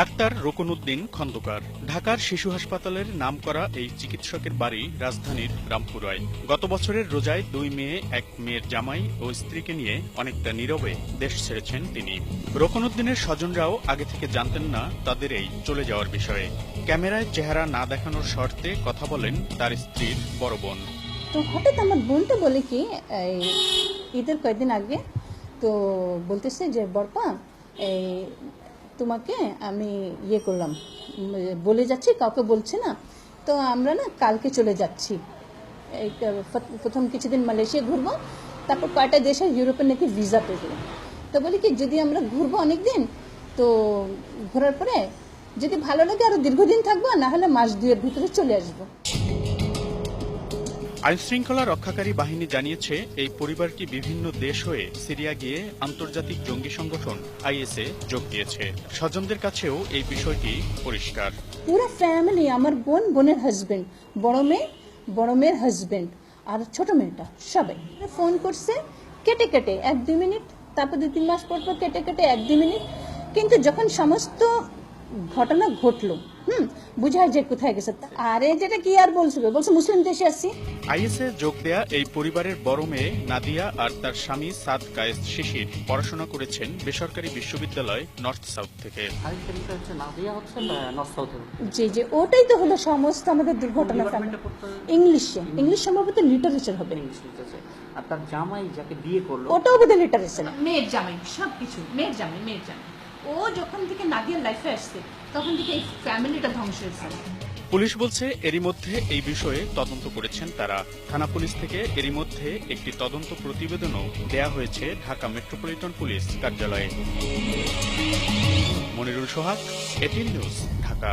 Doctor Rokonuddin Khandakar. ঢাকার শিশু হাসপাতালের নাম করা এই চিকিৎসকের বাড়ি রাজধানীর রামপুরায়। গত বছরের রোজায় দুই মেয়ে, এক মেয়ের জামাই ও স্ত্রীকে নিয়ে অনেকটা নীরবে দেশ ছেড়েছেন তিনি। রোকনউদ্দিনের স্বজনরাও আগে থেকে জানতেন না তাদের এই চলে যাওয়ার বিষয়ে। ক্যামেরায় চেহারা না দেখানোর শর্তে কথা বলেন তার স্ত্রীর বড় বোন। তো হঠাৎ আমার বোনটা বলে কি ঈদের কয়েকদিন আগে তো বলতেছে যে, বরপা, এই তোমাকে আমি ইয়ে করলাম। বলে যাচ্ছি, কাউকে বলছে না। তো আমরা না কালকে চলে যাচ্ছি। প্রথম কিছুদিন মালয়েশিয়া ঘুরবো, তারপর কয়টা দেশে ইউরোপের নাকি ভিসা পেয়ে গেলাম তো বলি কি, যদি আমরা ঘুরবো অনেক দিন তো ঘোরার পরে যদি ভালো লাগে আরও দীর্ঘদিন থাকব না হলে মাস দুয়ের ভিতরে চলে আসব। আইন শৃঙ্খলা রক্ষাকারী বাহিনী জানিয়েছে, এই পরিবারটি বিভিন্ন দেশ হয়ে সিরিয়া গিয়ে আন্তর্জাতিক জঙ্গি সংগঠন আইএসএ যোগ দিয়েছে। স্বজনদের কাছেও এই বিষয়টি পরিষ্কার। পুরো ফ্যামিলি আমার বোন, বোনের হাজবেন্ড বড় মেয়ে, বড় মেয়ের হাজবেন্ড আর ছোট মেয়েটা, সবাই। ফোন করছে, কেটে কেটে, এক দুই মিনিট, তারপর দুই তিন মাস পর পর কেটে কেটে, এক দুই মিনিট। কিন্তু যখন সমস্ত ঘটনা ঘটলো, হুম বুঝায় যে কোথায় গেছে। আরে যেটা কি আর বলছিল বলছে মুসলিম দেশে আসছি আইএসএ যোগ দেয়া এই পরিবারের বড় মেয়ে নাদিয়া আর তার স্বামী সাদ কায়েস শিশির পড়াশোনা করেছেন বেসরকারি বিশ্ববিদ্যালয় নর্থ সাউথ থেকে। যে যে ওটাই তো হলো সমস্ত আমাদের দুর্ঘটনা ইংলিশে। ইংলিশ সম্ভবত লিটারেচার হবে। ইংলিশ আর তার জামাই যাকে বিয়ে করল ওটাও বোধহয় লিটারেচার মেয়ের জামাই সব কিছু মেয়ের জামাই মেয়ের জামাই। ও যখন থেকে লাইফে আসছে, তখন থেকে এই ফ্যামিলিটা ধ্বংস হয়েছে। পুলিশ বলছে, এরই মধ্যে এই বিষয়ে তদন্ত করেছেন তারা। থানা পুলিশ থেকে এরই মধ্যে একটি তদন্ত প্রতিবেদনও দেয়া হয়েছে ঢাকা মেট্রোপলিটন পুলিশ কার্যালয়ে। মনিরুল সোহাগ এটিন নিউজ, ঢাকা।